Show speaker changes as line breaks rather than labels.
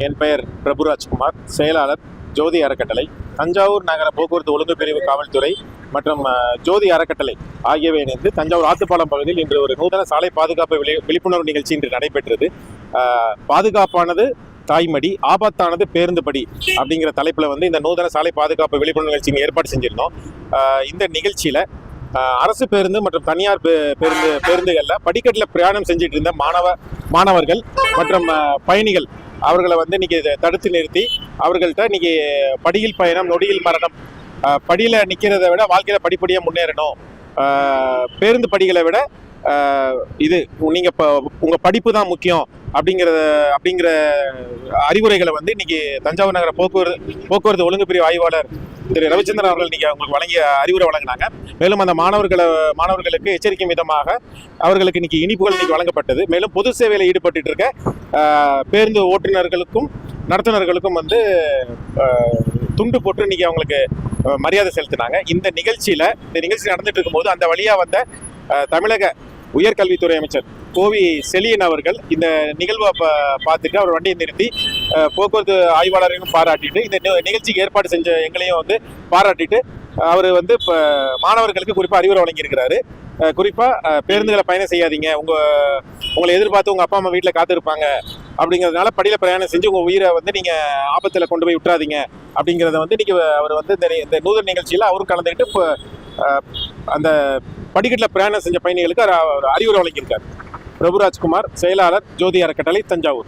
என் பெயர் பிரபுராஜ்குமார் செயலாளர் ஜோதி அறக்கட்டளை. தஞ்சாவூர் நகர போக்குவரத்து ஒழுங்கு பிரிவு காவல்துறை மற்றும் ஜோதி அறக்கட்டளை ஆகியவை இணைந்து தஞ்சாவூர் ஆத்துப்பாலம் பகுதியில் இன்று ஒரு நூதன சாலை பாதுகாப்பு விழி- விழிப்புணர்வு நிகழ்ச்சி இன்று நடைபெற்றது. பாதுகாப்பானது தாய்மடி ஆபத்தானது பேருந்துபடி அப்படிங்கிற தலைப்பில் வந்து இந்த நூதன சாலை பாதுகாப்பு விழிப்புணர்வு நிகழ்ச்சி ஏற்பாடு செஞ்சிருந்தோம். இந்த நிகழ்ச்சியில் அரசு பேருந்து மற்றும் தனியார் பே- பேருந்து பேருந்துகளில் படிக்கட்டில் பிரயாணம் செஞ்சுட்டு இருந்த மாணவ மாணவர்கள் மற்றும் பயணிகள் அவர்களை வந்து இன்னைக்கு இதை தடுத்து நிறுத்தி அவர்கள்ட்ட இன்னைக்கு படியில் பயணம் நொடியில் மரணம் படியில் நிற்கிறத விட வாழ்க்கையில் படிப்படியாக முன்னேறணும். பேருந்து படிகளை விட இது நீங்கள் இப்போ உங்கள் படிப்பு தான் முக்கியம் அப்படிங்கிறத அப்படிங்கிற அறிவுரைகளை வந்து இன்னைக்கு தஞ்சாவூர் நகர போக்குவரத்து போக்குவரத்து ஒழுங்கு பிரிவு ஆய்வாளர் திரு ரவிச்சந்திரன் அவர்கள் இன்னைக்கு அவங்களுக்கு வழங்கிய அறிவுரை வழங்கினாங்க. மேலும் அந்த மாணவர்களை மாணவர்களுக்கு எச்சரிக்கும் விதமாக அவர்களுக்கு இன்னைக்கு இனிப்புகள் இன்னைக்கு வழங்கப்பட்டது. மேலும் பொது சேவையில் ஈடுபட்டு இருக்க பேருந்து ஓட்டுநர்களுக்கும் நடத்துனர்களுக்கும் வந்து துண்டு போட்டு இன்னைக்கு அவங்களுக்கு மரியாதை செலுத்தினாங்க. இந்த நிகழ்ச்சியில் இந்த நிகழ்ச்சி நடந்துட்டு இருக்கும்போது அந்த வழியாக வந்த தமிழக உயர்கல்வித்துறை அமைச்சர் கோவி செலியன் அவர்கள் இந்த நிகழ்வை பா- பார்த்துட்டு அவர் வண்டியை நிறுத்தி போக்குவரத்து ஆய்வாளரையும் பாராட்டிட்டு இந்த நிகழ்ச்சிக்கு ஏற்பாடு செஞ்ச எங்களையும் வந்து பாராட்டிட்டு அவர் வந்து இப்போ மாணவர்களுக்கு குறிப்பாக அறிவுரை வழங்கியிருக்கிறாரு. குறிப்பாக பேருந்துகளை பயணம் செய்யாதீங்க உங்கள் உங்களை எதிர்பார்த்து உங்கள் அப்பா அம்மா வீட்டில் காத்திருப்பாங்க அப்படிங்கிறதுனால படியில் பிரயாணம் செஞ்சு உங்கள் உயிரை வந்து நீங்கள் ஆபத்தில் கொண்டு போய் விட்டுறாதீங்க அப்படிங்கிறத வந்து இன்றைக்கி அவர் வந்து இந்த இந்த நூதன நிகழ்ச்சியில் அவரும் கலந்துக்கிட்டு இப்போ அந்த படிக்கட்டில் பிரயாணம் செஞ்ச பயணிகளுக்கு அவர் அவர் அறிவுரை வழங்கியிருக்காரு. பிரபுராஜ்குமார் செயலாளர் ஜோதி அறக்கட்டளை தஞ்சாவூர்.